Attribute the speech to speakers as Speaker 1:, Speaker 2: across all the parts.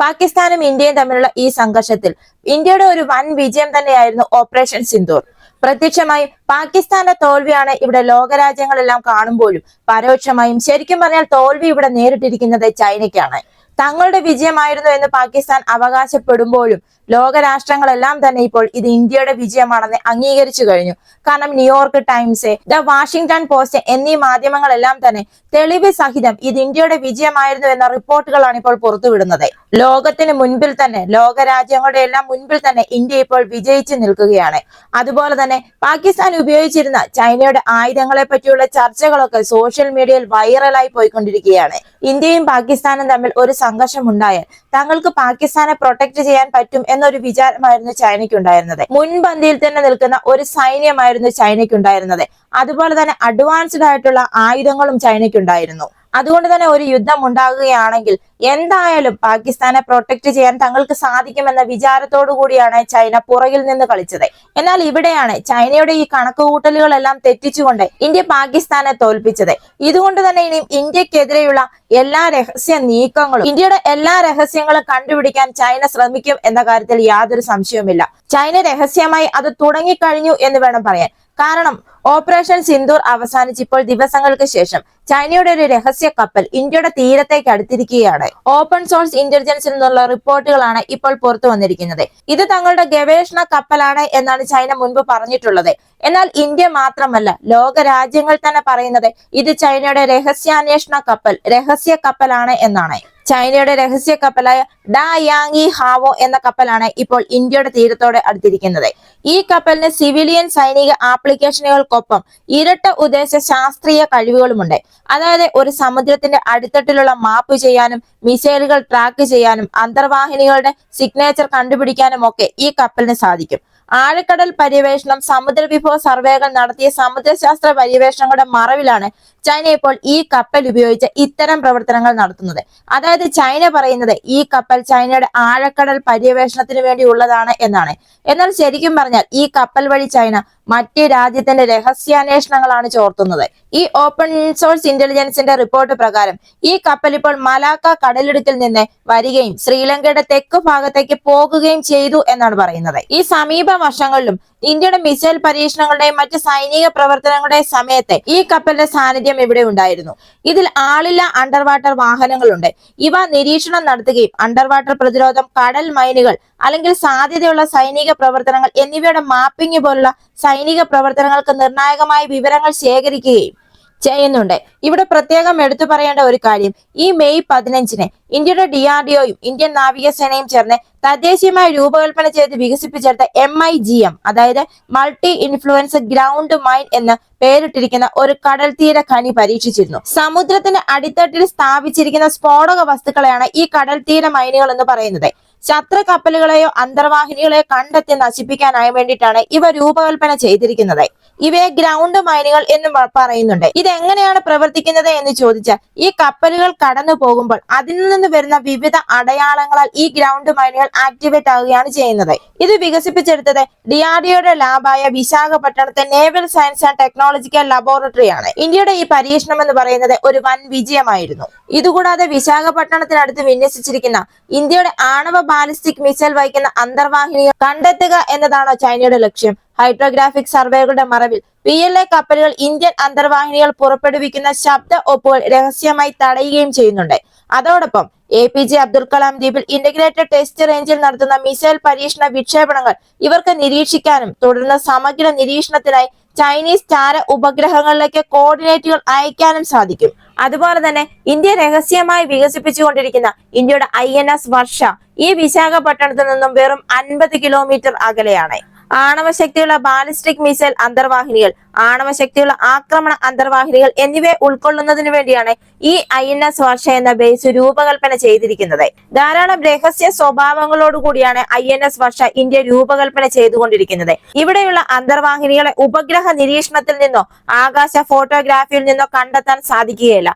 Speaker 1: പാകിസ്ഥാനും ഇന്ത്യയും തമ്മിലുള്ള ഈ സംഘർഷത്തിൽ ഇന്ത്യയുടെ ഒരു വൻ വിജയം തന്നെയായിരുന്നു ഓപ്പറേഷൻ സിന്ദൂർ. പ്രത്യക്ഷമായി പാകിസ്ഥാന്റെ തോൽവിയാണ് ഇവിടെ ലോകരാജ്യങ്ങളെല്ലാം കാണുമ്പോഴും പരോക്ഷമായും ശരിക്കും പറഞ്ഞാൽ തോൽവി ഇവിടെ നേരിട്ടിരിക്കുന്നത് ചൈനയ്ക്കാണ്. തങ്ങളുടെ വിജയമായിരുന്നു എന്ന് പാകിസ്ഥാൻ അവകാശപ്പെടുമ്പോഴും ലോകരാഷ്ട്രങ്ങളെല്ലാം തന്നെ ഇപ്പോൾ ഇത് ഇന്ത്യയുടെ വിജയമാണെന്ന് അംഗീകരിച്ചു കഴിഞ്ഞു. കാരണം New York Times the Washington Post എന്നീ മാധ്യമങ്ങളെല്ലാം തന്നെ തെളിവ് സഹിതം ഇത് ഇന്ത്യയുടെ വിജയമായിരുന്നു എന്ന റിപ്പോർട്ടുകളാണ് ഇപ്പോൾ പുറത്തുവിടുന്നത്. ലോകത്തിന് മുൻപിൽ തന്നെ ലോകരാജ്യങ്ങളുടെ എല്ലാം മുൻപിൽ തന്നെ ഇന്ത്യ ഇപ്പോൾ വിജയിച്ചു നിൽക്കുകയാണ്. അതുപോലെ തന്നെ പാകിസ്ഥാൻ ഉപയോഗിച്ചിരുന്ന ചൈനയുടെ ആയുധങ്ങളെ പറ്റിയുള്ള ചർച്ചകളൊക്കെ സോഷ്യൽ മീഡിയയിൽ വൈറലായി പോയിക്കൊണ്ടിരിക്കുകയാണ്. ഇന്ത്യയും പാകിസ്ഥാനും തമ്മിൽ ഒരു സംഘർഷം ഉണ്ടായാൽ തങ്ങൾക്ക് പാകിസ്ഥാനെ പ്രൊട്ടക്ട് ചെയ്യാൻ പറ്റും എന്നൊരു വിചാരമായിരുന്നു ചൈനയ്ക്കുണ്ടായിരുന്നത്. മുൻപന്തിയിൽ തന്നെ നിൽക്കുന്ന ഒരു സൈന്യമായിരുന്നു ചൈനയ്ക്കുണ്ടായിരുന്നത്. അതുപോലെ തന്നെ അഡ്വാൻസ്ഡ് ആയിട്ടുള്ള ആയുധങ്ങളും ചൈനയ്ക്കുണ്ടായിരുന്നു. അതുകൊണ്ട് തന്നെ ഒരു യുദ്ധം ഉണ്ടാകുകയാണെങ്കിൽ എന്തായാലും പാകിസ്ഥാനെ പ്രൊട്ടക്ട് ചെയ്യാൻ തങ്ങൾക്ക് സാധിക്കുമെന്ന വിചാരത്തോടു കൂടിയാണ് ചൈന പുറകിൽ നിന്ന് കളിച്ചത്. എന്നാൽ ഇവിടെയാണ് ചൈനയുടെ ഈ കണക്കുകൂട്ടലുകളെല്ലാം തെറ്റിച്ചുകൊണ്ട് ഇന്ത്യ പാകിസ്ഥാനെ തോൽപ്പിച്ചത്. ഇതുകൊണ്ട് തന്നെ ഇനിയും ഇന്ത്യക്കെതിരെയുള്ള എല്ലാ രഹസ്യ നീക്കങ്ങളും ഇന്ത്യയുടെ എല്ലാ രഹസ്യങ്ങളും കണ്ടുപിടിക്കാൻ ചൈന ശ്രമിക്കും എന്ന കാര്യത്തിൽ യാതൊരു സംശയവുമില്ല. ചൈന രഹസ്യമായി അത് തുടങ്ങിക്കഴിഞ്ഞു എന്ന് വേണം പറയാൻ. കാരണം ഓപ്പറേഷൻ സിന്ദൂർ അവസാനിച്ചിപ്പോൾ ദിവസങ്ങൾക്ക് ശേഷം. ചൈനയുടെ ഒരു രഹസ്യ കപ്പൽ ഇന്ത്യയുടെ തീരത്തേക്ക് അടുത്തിരിക്കുകയാണ്. ഓപ്പൺ സോഴ്സ് ഇന്റലിജൻസിൽ നിന്നുള്ള റിപ്പോർട്ടുകളാണ് ഇപ്പോൾ പുറത്തു വന്നിരിക്കുന്നത്. ഇത് തങ്ങളുടെ ഗവേഷണ കപ്പലാണ് എന്നാണ് ചൈന മുൻപ് പറഞ്ഞിട്ടുള്ളത്. എന്നാൽ ഇന്ത്യ മാത്രമല്ല ലോക രാജ്യങ്ങൾ തന്നെ പറയുന്നത് ഇത് ചൈനയുടെ രഹസ്യാന്വേഷണ കപ്പൽ രഹസ്യ കപ്പലാണ് എന്നാണ്. ചൈനയുടെ രഹസ്യ കപ്പലായ ഡാ യാങ് ഹാവോ എന്ന കപ്പലാണ് ഇപ്പോൾ ഇന്ത്യയുടെ തീരത്തോടെ അടുത്തിരിക്കുന്നത്. ഈ കപ്പലിന് സിവിലിയൻ സൈനിക ആപ്ലിക്കേഷനുകൾക്കൊപ്പം ഇരട്ട ഉദ്ദേശ ശാസ്ത്രീയ കഴിവുകളുമുണ്ട്. അതായത് ഒരു സമുദ്രത്തിന്റെ അടിത്തട്ടിലുള്ള മാപ്പ് ചെയ്യാനും മിസൈലുകൾ ട്രാക്ക് ചെയ്യാനും അന്തർവാഹിനികളുടെ സിഗ്നേച്ചർ കണ്ടുപിടിക്കാനും ഒക്കെ ഈ കപ്പലിന് സാധിക്കും. ആഴക്കടൽ പര്യവേഷണം സമുദ്ര വിഭവ സർവേകൾ നടത്തിയ സമുദ്രശാസ്ത്ര പര്യവേഷണങ്ങളുടെ മറവിലാണ് ചൈന ഇപ്പോൾ ഈ കപ്പൽ ഉപയോഗിച്ച് ഇത്തരം പ്രവർത്തനങ്ങൾ നടത്തുന്നത്. അതായത് ചൈന പറയുന്നത് ഈ കപ്പൽ ചൈനയുടെ ആഴക്കടൽ പര്യവേഷണത്തിന് വേണ്ടി ഉള്ളതാണ് എന്നാണ്. എന്നാൽ ശരിക്കും പറഞ്ഞാൽ ഈ കപ്പൽ വഴി ചൈന മറ്റ് രാജ്യത്തിന്റെ രഹസ്യാന്വേഷണങ്ങളാണ് ചോർത്തുന്നത്. ഈ ഓപ്പൺ സോഴ്സ് ഇന്റലിജൻസിന്റെ റിപ്പോർട്ട് പ്രകാരം ഈ കപ്പൽ ഇപ്പോൾ മലാക്ക കടലിടുക്കിൽ നിന്ന് വരികയും ശ്രീലങ്കയുടെ തെക്ക് ഭാഗത്തേക്ക് പോകുകയും ചെയ്തു എന്നാണ് പറയുന്നത്. ഈ സമീപ വർഷങ്ങളിലും ഇന്ത്യയുടെ മിസൈൽ പരീക്ഷണങ്ങളുടെയും മറ്റ് സൈനിക പ്രവർത്തനങ്ങളുടെയും സമയത്ത് ഈ കപ്പലിന്റെ സാന്നിധ്യം ഇവിടെ ഉണ്ടായിരുന്നു. ഇതിൽ ആളില്ല അണ്ടർ വാട്ടർ വാഹനങ്ങളുണ്ട്. ഇവ നിരീക്ഷണം നടത്തുകയും അണ്ടർ വാട്ടർ പ്രതിരോധം കടൽ മൈനുകൾ അല്ലെങ്കിൽ സാധ്യതയുള്ള സൈനിക പ്രവർത്തനങ്ങൾ എന്നിവയുടെ മാപ്പിംഗ് പോലുള്ള സൈനിക പ്രവർത്തനങ്ങൾക്ക് നിർണായകമായ വിവരങ്ങൾ ശേഖരിക്കുകയും ചെയ്യുന്നുണ്ട്. ഇവിടെ പ്രത്യേകം എടുത്തു പറയേണ്ട ഒരു കാര്യം ഈ മെയ് പതിനഞ്ചിന് ഇന്ത്യയുടെ ഡി ആർ ഡി ഒയും ഇന്ത്യൻ നാവികസേനയും ചേർന്ന് തദ്ദേശീയമായി രൂപകൽപ്പന ചെയ്ത് വികസിപ്പിച്ചെടുത്ത എം ഐ ജി എം അതായത് മൾട്ടി ഇൻഫ്ലുവൻസ് ഗ്രൗണ്ട് മൈൻ എന്ന് പേരിട്ടിരിക്കുന്ന ഒരു കടൽ തീര ഖനി പരീക്ഷിച്ചിരുന്നു. സമുദ്രത്തിന്റെ അടിത്തട്ടിൽ സ്ഥാപിച്ചിരിക്കുന്ന സ്ഫോടക വസ്തുക്കളെയാണ് ഈ കടൽ തീര മൈനുകൾ എന്ന് പറയുന്നത്. ശത്രു കപ്പലുകളെയോ അന്തർവാഹിനികളെയോ കണ്ടെത്തി നശിപ്പിക്കാനായി വേണ്ടിയിട്ടാണ് ഇവ രൂപകൽപ്പന ചെയ്തിരിക്കുന്നത്. ഇവയെ ഗ്രൗണ്ട് മൈനുകൾ എന്നും പറയുന്നുണ്ട്. ഇത് എങ്ങനെയാണ് പ്രവർത്തിക്കുന്നത് എന്ന് ചോദിച്ചാൽ ഈ കപ്പലുകൾ കടന്നു പോകുമ്പോൾ അതിൽ നിന്ന് വരുന്ന വിവിധ അടയാളങ്ങളാൽ ഈ ഗ്രൗണ്ട് മൈനുകൾ ആക്ടിവേറ്റ് ആവുകയാണ് ചെയ്യുന്നത്. ഇത് വികസിപ്പിച്ചെടുത്തത് ഡിആർഡിഒയുടെ ലാബായ വിശാഖപട്ടണത്തെ നേവൽ സയൻസ് ആൻഡ് ടെക്നോളജിക്കൽ ലബോറട്ടറിയാണ് ഇന്ത്യയുടെ ഈ പരീക്ഷണം എന്ന് പറയുന്നത് ഒരു വൻ വിജയമായിരുന്നു. ഇതുകൂടാതെ വിശാഖപട്ടണത്തിനടുത്ത് വിന്യസിച്ചിരിക്കുന്ന ഇന്ത്യയുടെ ആണവ ബാലിസ്റ്റിക് മിസൈൽ വഹിക്കുന്ന അന്തർവാഹിനികൾ കണ്ടെത്തുക എന്നതാണ് ചൈനയുടെ ലക്ഷ്യം. ഹൈഡ്രോഗ്രാഫിക് സർവേകളുടെ മറവിൽ പി എൽ എ കപ്പലുകൾ ഇന്ത്യൻ അന്തർവാഹിനികൾ പുറപ്പെടുവിക്കുന്ന ശബ്ദ ഒപ്പുകൾ രഹസ്യമായി തടയുകയും ചെയ്യുന്നുണ്ട്. അതോടൊപ്പം A P J Abdul Kalam ദ്വീപിൽ ഇന്റഗ്രേറ്റഡ് ടെസ്റ്റ് റേഞ്ചിൽ നടത്തുന്ന മിസൈൽ പരീക്ഷണ വിക്ഷേപണങ്ങൾ ഇവർക്ക് നിരീക്ഷിക്കാനും തുടർന്ന് സമഗ്ര നിരീക്ഷണത്തിനായി ചൈനീസ് ചാര ഉപഗ്രഹങ്ങളിലേക്ക് കോർഡിനേറ്റുകൾ അയക്കാനും സാധിക്കും. അതുപോലെ തന്നെ ഇന്ത്യ രഹസ്യമായി വികസിപ്പിച്ചുകൊണ്ടിരിക്കുന്ന ഇന്ത്യയുടെ ഐ എൻ എസ് വർഷ ഈ വിശാഖപട്ടണത്തിൽ നിന്നും വെറും അൻപത് കിലോമീറ്റർ അകലെയാണ്. ആണവശക്തിയുള്ള ബാലിസ്റ്റിക് മിസൈൽ അന്തർവാഹിനികൾ ആണവ ശക്തിയുള്ള ആക്രമണ അന്തർവാഹിനികൾ എന്നിവയെ ഉൾക്കൊള്ളുന്നതിനു വേണ്ടിയാണ് ഈ ഐ എൻ എസ് വർഷ എന്ന ബേസ് രൂപകൽപ്പന ചെയ്തിരിക്കുന്നത്. ധാരാളം രഹസ്യ സ്വഭാവങ്ങളോടുകൂടിയാണ് I N S Varsha India രൂപകൽപ്പന ചെയ്തുകൊണ്ടിരിക്കുന്നത്. ഇവിടെയുള്ള അന്തർവാഹിനികളെ ഉപഗ്രഹ നിരീക്ഷണത്തിൽ നിന്നോ ആകാശ ഫോട്ടോഗ്രാഫിയിൽ നിന്നോ കണ്ടെത്താൻ സാധിക്കുകയില്ല.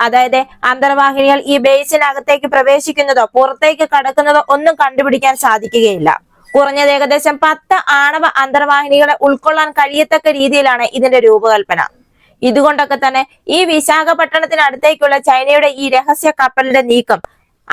Speaker 1: അതായത് അന്തർവാഹിനികൾ ഈ ബേസിനകത്തേക്ക് പ്രവേശിക്കുന്നതോ പുറത്തേക്ക് കടക്കുന്നതോ ഒന്നും കണ്ടുപിടിക്കാൻ സാധിക്കുകയില്ല. കുറഞ്ഞത് ഏകദേശം പത്ത് ആണവ അന്തർവാഹിനികളെ ഉൾക്കൊള്ളാൻ കഴിയത്തക്ക രീതിയിലാണ് ഇതിന്റെ രൂപകൽപ്പന. ഇതുകൊണ്ടൊക്കെ തന്നെ ഈ വിശാഖപട്ടണത്തിനടുത്തേക്കുള്ള ചൈനയുടെ ഈ രഹസ്യ കപ്പലിന്റെ നീക്കം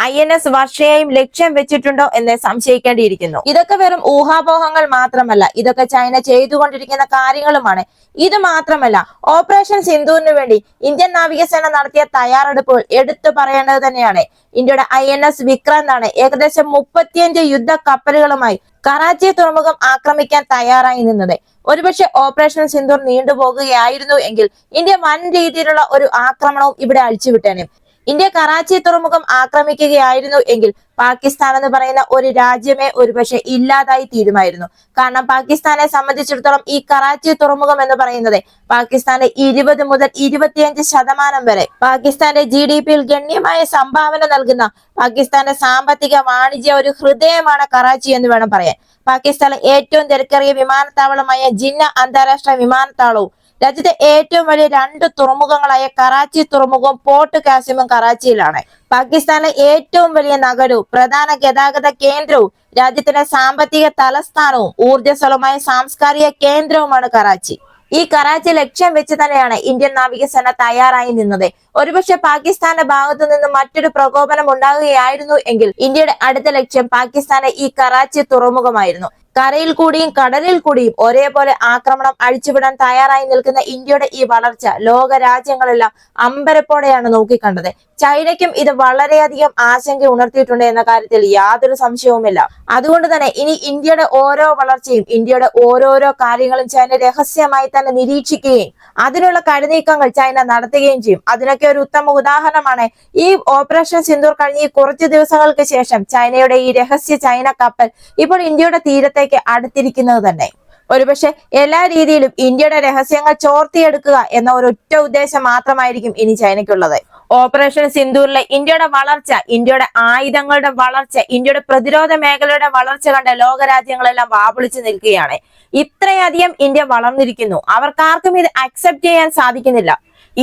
Speaker 1: ഐ എൻ എസ് വർഷയെയും ലക്ഷ്യം വെച്ചിട്ടുണ്ടോ എന്ന് സംശയിക്കേണ്ടിയിരിക്കുന്നു. ഇതൊക്കെ വെറും ഊഹാപോഹങ്ങൾ മാത്രമല്ല ഇതൊക്കെ ചൈന ചെയ്തുകൊണ്ടിരിക്കുന്ന കാര്യങ്ങളുമാണ്. ഇത് മാത്രമല്ല ഓപ്പറേഷൻ സിന്ധുവിന് വേണ്ടി ഇന്ത്യൻ നാവികസേന നടത്തിയ തയ്യാറെടുപ്പുകൾ എടുത്തു പറയേണ്ടത് തന്നെയാണ്. ഇന്ത്യയുടെ ഐ എൻ എസ് വിക്രാന്ത് ആണ് ഏകദേശം മുപ്പത്തിയഞ്ച് യുദ്ധ കപ്പലുകളുമായി കറാച്ചി തുറമുഖം ആക്രമിക്കാൻ തയ്യാറായി നിന്നത്. ഒരുപക്ഷെ ഓപ്പറേഷൻ സിന്ദൂർ നീണ്ടുപോകുകയായിരുന്നു എങ്കിൽ ഇന്ത്യ വൻ രീതിയിലുള്ള ഒരു ആക്രമണവും ഇവിടെ അഴിച്ചുവിട്ടേനെ. ഇന്ത്യ കറാച്ചി തുറമുഖം ആക്രമിക്കുകയായിരുന്നു എങ്കിൽ പാകിസ്ഥാൻ എന്ന് പറയുന്ന ഒരു രാജ്യമേ ഒരുപക്ഷെ ഇല്ലാതായി തീരുമായിരുന്നു. കാരണം പാകിസ്ഥാനെ സംബന്ധിച്ചിടത്തോളം ഈ കറാച്ചി തുറമുഖം എന്ന് പറയുന്നത് പാകിസ്ഥാന്റെ ഇരുപത് മുതൽ ഇരുപത്തിയഞ്ച് ശതമാനം വരെ പാകിസ്ഥാന്റെ ജി ഡി പിയിൽ ഗണ്യമായ സംഭാവന നൽകുന്ന പാകിസ്ഥാന്റെ സാമ്പത്തിക വാണിജ്യ ഒരു ഹൃദയമാണ് കറാച്ചി എന്ന് വേണം പറയാൻ. പാകിസ്ഥാനിലെ ഏറ്റവും തിരക്കേറിയ വിമാനത്താവളമായ ജിന്ന അന്താരാഷ്ട്ര വിമാനത്താവളവും രാജ്യത്തെ ഏറ്റവും വലിയ രണ്ട് തുറമുഖങ്ങളായ കറാച്ചി തുറമുഖവും പോർട്ട് കാസിമും കറാച്ചിയിലാണ്. പാകിസ്ഥാനിലെ ഏറ്റവും വലിയ നഗരവും പ്രധാന ഗതാഗത കേന്ദ്രവും രാജ്യത്തിന്റെ സാമ്പത്തിക തലസ്ഥാനവും ഊർജസ്വലമായ സാംസ്കാരിക കേന്ദ്രവുമാണ് കറാച്ചി. ഈ കറാച്ചി ലക്ഷ്യം വെച്ച് തന്നെയാണ് ഇന്ത്യൻ നാവികസേന തയ്യാറായി നിന്നത്. ഒരുപക്ഷെ പാകിസ്ഥാന്റെ ഭാഗത്തു നിന്ന് മറ്റൊരു പ്രകോപനം ഉണ്ടാകുകയായിരുന്നു എങ്കിൽ ഇന്ത്യയുടെ അടുത്ത ലക്ഷ്യം പാകിസ്ഥാനെ ഈ കറാച്ചി തുറമുഖമായിരുന്നു. കരയിൽ കൂടിയും കടലിൽ കൂടിയും ഒരേപോലെ ആക്രമണം അഴിച്ചുവിടാൻ തയ്യാറായി നിൽക്കുന്ന ഇന്ത്യയുടെ ഈ വളർച്ച ലോക രാജ്യങ്ങളെല്ലാം അമ്പരപ്പോടെയാണ് നോക്കിക്കണ്ടത്. ചൈനയ്ക്കും ഇത് വളരെയധികം ആശങ്ക ഉണർത്തിയിട്ടുണ്ട് എന്ന കാര്യത്തിൽ യാതൊരു സംശയവുമില്ല. അതുകൊണ്ട് തന്നെ ഇനി ഇന്ത്യയുടെ ഓരോ വളർച്ചയും ഇന്ത്യയുടെ ഓരോരോ കാര്യങ്ങളും ചൈന രഹസ്യമായി തന്നെ നിരീക്ഷിക്കുകയും അതിനുള്ള കരുനീക്കങ്ങൾ ചൈന നടത്തുകയും ചെയ്യും. അതിനൊക്കെ ഒരു ഉത്തമ ഉദാഹരണമാണ് ഈ ഓപ്പറേഷൻ സിന്ദൂർ കഴിഞ്ഞ ഈ കുറച്ച് ദിവസങ്ങൾക്ക് ശേഷം ചൈനയുടെ ഈ രഹസ്യ ചൈന കപ്പൽ. ഇപ്പോൾ ഇന്ത്യയുടെ തീരത്തേക്ക് അടുത്തിരിക്കുന്നത് തന്നെ. ഒരുപക്ഷെ എല്ലാ രീതിയിലും ഇന്ത്യയുടെ രഹസ്യങ്ങൾ ചോർത്തിയെടുക്കുക എന്ന ഒരു ഒറ്റ ഉദ്ദേശം മാത്രമായിരിക്കും ഇനി ചൈനയ്ക്കുള്ളത്. ഓപ്പറേഷൻ സിന്ധൂരിലെ ഇന്ത്യയുടെ വളർച്ച ഇന്ത്യയുടെ ആയുധങ്ങളുടെ വളർച്ച ഇന്ത്യയുടെ പ്രതിരോധ മേഖലയുടെ വളർച്ച കണ്ട ലോകരാജ്യങ്ങളെല്ലാം വാപിളിച്ചു നിൽക്കുകയാണ്. ഇത്രയധികം ഇന്ത്യ വളർന്നിരിക്കുന്നു. അവർക്കാർക്കും ഇത് അക്സെപ്റ്റ് ചെയ്യാൻ സാധിക്കുന്നില്ല.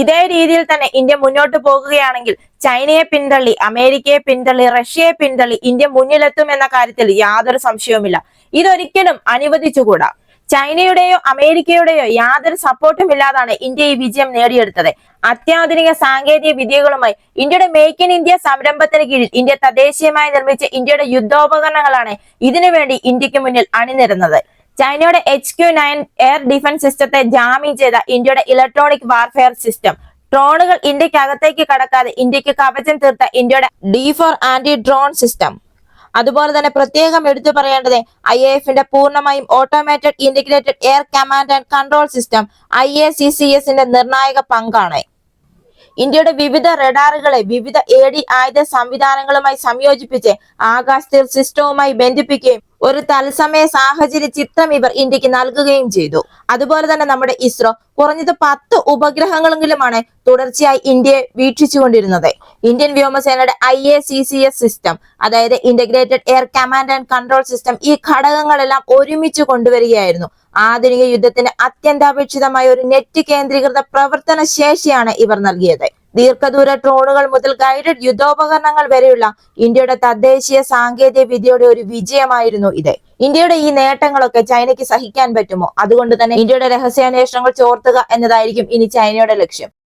Speaker 1: ഇതേ രീതിയിൽ തന്നെ ഇന്ത്യ മുന്നോട്ട് പോകുകയാണെങ്കിൽ ചൈനയെ പിന്തള്ളി അമേരിക്കയെ പിന്തള്ളി റഷ്യയെ പിന്തള്ളി ഇന്ത്യ മുന്നിലെത്തും എന്ന കാര്യത്തിൽ യാതൊരു സംശയവുമില്ല. ഇതൊരിക്കലും അനുവദിച്ചുകൂടാ. ചൈനയുടെയോ അമേരിക്കയുടെയോ യാതൊരു സപ്പോർട്ടും ഇല്ലാതാണ് ഇന്ത്യ ഈ വിജയം നേടിയെടുത്തത്. അത്യാധുനിക സാങ്കേതിക വിദ്യകളുമായി ഇന്ത്യയുടെ മേക്ക് ഇൻ ഇന്ത്യ സംരംഭത്തിന് കീഴിൽ ഇന്ത്യ തദ്ദേശീയമായി നിർമ്മിച്ച ഇന്ത്യയുടെ യുദ്ധോപകരണങ്ങളാണ് ഇതിനുവേണ്ടി ഇന്ത്യയ്ക്ക് മുന്നിൽ അണിനിരുന്നത്. ചൈനയുടെ H Q nine air defence സിസ്റ്റത്തെ ജാമ്യം ചെയ്ത ഇന്ത്യയുടെ ഇലക്ട്രോണിക് വാർഫെയർ സിസ്റ്റം ഡ്രോണുകൾ ഇന്ത്യയ്ക്ക് അകത്തേക്ക് കടക്കാതെ ഇന്ത്യയ്ക്ക് കവചം തീർത്ത ഇന്ത്യയുടെ D four anti drone system അതുപോലെ തന്നെ പ്രത്യേകം എടുത്തു പറയേണ്ടത് ഐ എ എഫിന്റെ പൂർണമായും automated integrated air command and control system I A C C എസിന്റെ നിർണായക പങ്കാണ്. ഇന്ത്യയുടെ വിവിധ റഡാറുകളെ വിവിധ എ ഡി ആയുധ സംവിധാനങ്ങളുമായി സംയോജിപ്പിച്ച് ആകാശത്തിൽ സിസ്റ്റവുമായി ബന്ധിപ്പിക്കുകയും ഒരു തത്സമയ സാഹചര്യ ചിത്രം ഇവർ ഇന്ത്യയ്ക്ക് നൽകുകയും ചെയ്തു. അതുപോലെ തന്നെ നമ്മുടെ ഇസ്രോ കുറഞ്ഞത് പത്ത് ഉപഗ്രഹങ്ങളെങ്കിലുമാണ് തുടർച്ചയായി ഇന്ത്യയെ വീക്ഷിച്ചുകൊണ്ടിരുന്നത്. ഇന്ത്യൻ വ്യോമസേനയുടെ I A C C S system അതായത് integrated air command and control system ഈ ഘടകങ്ങളെല്ലാം ഒരുമിച്ച് കൊണ്ടുവരികയായിരുന്നു. ആധുനിക യുദ്ധത്തിന് അത്യന്താപേക്ഷിതമായ ഒരു നെറ്റ് കേന്ദ്രീകൃത പ്രവർത്തന ശേഷിയാണ് ഇവർ നൽകിയത്. ദീർഘദൂര ഡ്രോണുകൾ മുതൽ ഗൈഡഡ് യുദ്ധോപകരണങ്ങൾ വരെയുള്ള ഇന്ത്യയുടെ തദ്ദേശീയ സാങ്കേതിക വിദ്യയുടെ ഒരു വിജയമായിരുന്നു ഇത്. ഇന്ത്യയുടെ ഈ നേട്ടങ്ങളൊക്കെ ചൈനയ്ക്ക് സഹിക്കാൻ പറ്റുമോ? അതുകൊണ്ട് തന്നെ ഇന്ത്യയുടെ രഹസ്യാന്വേഷണങ്ങൾ ചോർത്തുക എന്നതായിരിക്കും ഇനി ചൈനയുടെ ലക്ഷ്യം.